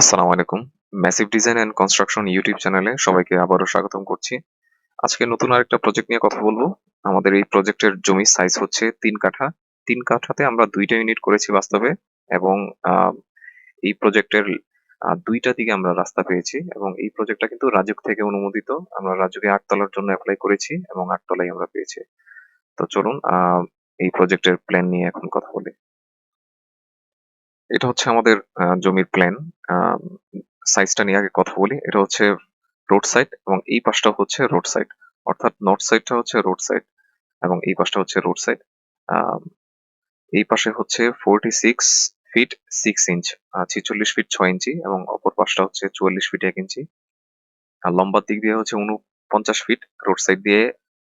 আসসালামু আলাইকুম। Massive design and construction YouTube চ্যানেলে সবাইকে আবারও স্বাগতম করছি। আজকে নতুন আরেকটা প্রজেক্ট নিয়ে কথা বলব। আমাদের এই প্রজেক্টের জমির সাইজ হচ্ছে তিন কাঠা। তিন কাঠাতে আমরা দুইটা ইউনিট করেছি বাস্তবে এবং এই প্রজেক্টের দুইটা দিকে আমরা রাস্তা পেয়েছি এবং এই প্রজেক্টটা কিন্তু রাজুক থেকে অনুমোদিত। আমরা রাজুকে আটতলার জন্য অ্যাপ্লাই করেছি এবং আটতলাই আমরা পেয়েছি। তো চলুন এই প্রজেক্টের প্ল্যান নিয়ে এখন কথা বলি। এটা হচ্ছে আমাদের জমির প্ল্যান সাইজটা নিয়ে আগে কথা বলি। এটা হচ্ছে রোড সাইড এবং এই পাশটা হচ্ছে রোড সাইড অর্থাৎ নর্থ সাইডটা হচ্ছে রোড সাইড এবং এই পাশটা হচ্ছে রোড সাইড এই পাশে হচ্ছে forty six feet six inch ছিচল্লিশ ফিট ছয় ইঞ্চি এবং অপর পাশটা হচ্ছে চুয়াল্লিশ ফিট এক ইঞ্চি আর লম্বার দিক দিয়ে হচ্ছে উনপঞ্চাশ ফিট রোড সাইড দিয়ে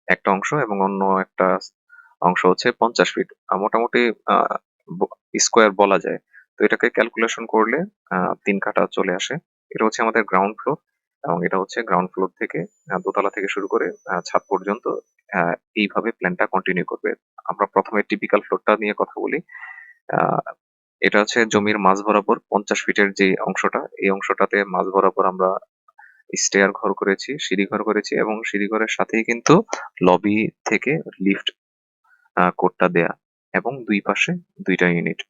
একটা অংশ এবং অন্য একটা অংশ হচ্ছে পঞ্চাশ ফিট মোটামুটি স্কোয়ার বলা যায়। এটাকে ক্যালকুলেশন করলে তিন কাটা চলে আসে। এটা হচ্ছে আমাদের গ্রাউন্ড ফ্লোর এবং এটা হচ্ছে গ্রাউন্ড ফ্লোর থেকে দোতলা থেকে শুরু করে ছাদ পর্যন্ত এইভাবে প্ল্যানটা কন্টিনিউ করবে। আমরা প্রথমে টিপিক্যাল ফ্লোরটা নিয়ে কথা বলি। এটা হচ্ছে জমির মাঝ বরাবর পঞ্চাশ ফিটের যে অংশটা, এই অংশটাতে মাঝ বরাবর আমরা স্টেয়ার ঘর করেছি, সিঁড়ি ঘর করেছি এবং সিঁড়ি ঘরের সাথেই কিন্তু লবি থেকে লিফট কোডটা দেয়া এবং দুই পাশে দুইটা ইউনিট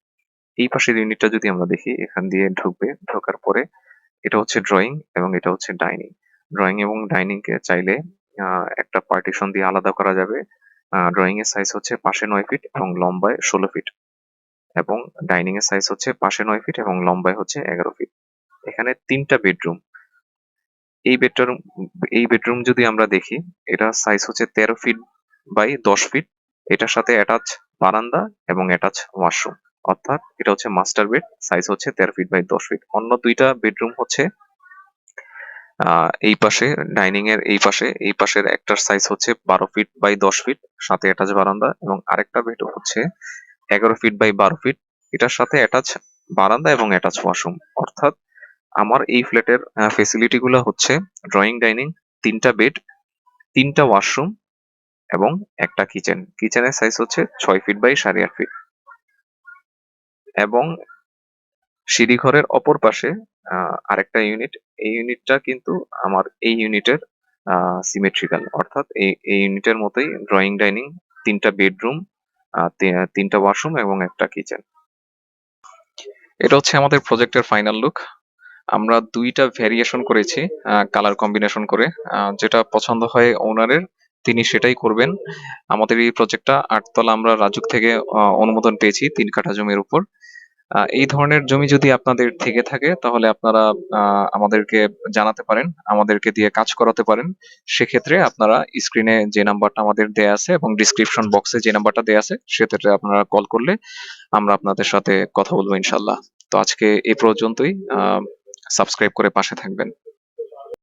এই পাশের ইউনিটটা যদি আমরা দেখি, এখান দিয়ে ঢুকবে, ঢোকার পরে এটা হচ্ছে ড্রয়িং এবং এটা হচ্ছে ডাইনিং ড্রয়িং এবং ডাইনিং কে চাইলে একটা পার্টিশন দিয়ে আলাদা করা যাবে। ড্রয়িং এর সাইজ হচ্ছে পাশে নয় ফিট এবং লম্বায় ষোলো ফিট এবং ডাইনিং এর সাইজ হচ্ছে পাশে নয় ফিট এবং লম্বায় হচ্ছে এগারো ফিট এখানে তিনটা বেডরুম এই বেডরুম এই বেডরুম যদি আমরা দেখি, এটা সাইজ হচ্ছে তেরো ফিট বাই দশ ফিট এটার সাথে অ্যাটাচ বারান্দা এবং অ্যাটাচ ওয়াশরুম অর্থাৎ এটা হচ্ছে মাস্টার বেড সাইজ হচ্ছে তেরো ফিট বাই দশ ফিট অন্য দুইটা বেডরুম হচ্ছে এই পাশে ডাইনিং এর এই পাশে, এই পাশের একটার সাইজ হচ্ছে বারো ফিট বাই দশ ফিট সাথে অ্যাটাচ বারান্দা এবং আরেকটা বেড হচ্ছে এগারো ফিট বাই বারো ফিট এটার সাথে অ্যাটাচ বারান্দা এবং অ্যাটাচ ওয়াশরুম অর্থাৎ আমার এই ফ্ল্যাটের ফেসিলিটি গুলো হচ্ছে ড্রয়িং ডাইনিং তিনটা বেড তিনটা ওয়াশরুম এবং একটা কিচেন কিচেনের সাইজ হচ্ছে ছয় ফিট বাই সাড়ে আট ফিট এবং সিঁড়িঘরের অপর পাশে আরেকটা ইউনিট এই ইউনিটটা কিন্তু আমার, এই ইউনিটের সিমেট্রিক্যাল অর্থাৎ এই এই ইউনিটের মতোই ড্রয়িং ডাইনিং তিনটা বেডরুম তিনটা ওয়াশরুম এবং একটা কিচেন এটা হচ্ছে আমাদের প্রজেক্টের ফাইনাল লুক আমরা দুইটা ভ্যারিয়েশন করেছি কালার কম্বিনেশন করে যেটা পছন্দ হয় ওনারের তিনি সেটাই করবেন। আমাদের এই প্রজেক্টটা আটতলা আমরা রাজুক থেকে অনুমোদন পেয়েছি তিন কাঠা জমির উপর। এই ধরনের জমি যদি আপনাদের থেকে থাকে, তাহলে আপনারা আমাদেরকে জানাতে পারেন, আমাদেরকে দিয়ে কাজ করাতে পারেন। সেক্ষেত্রে আপনারা স্ক্রিনে যে নাম্বারটা আমাদের দেয়া আছে এবং ডিসক্রিপশন বক্সে যে নাম্বারটা দেয়া আছে সেক্ষেত্রে আপনারা কল করলে আমরা আপনাদের সাথে কথা বলব ইনশাল্লাহ তো আজকে এ পর্যন্তই। সাবস্ক্রাইব করে পাশে থাকবেন।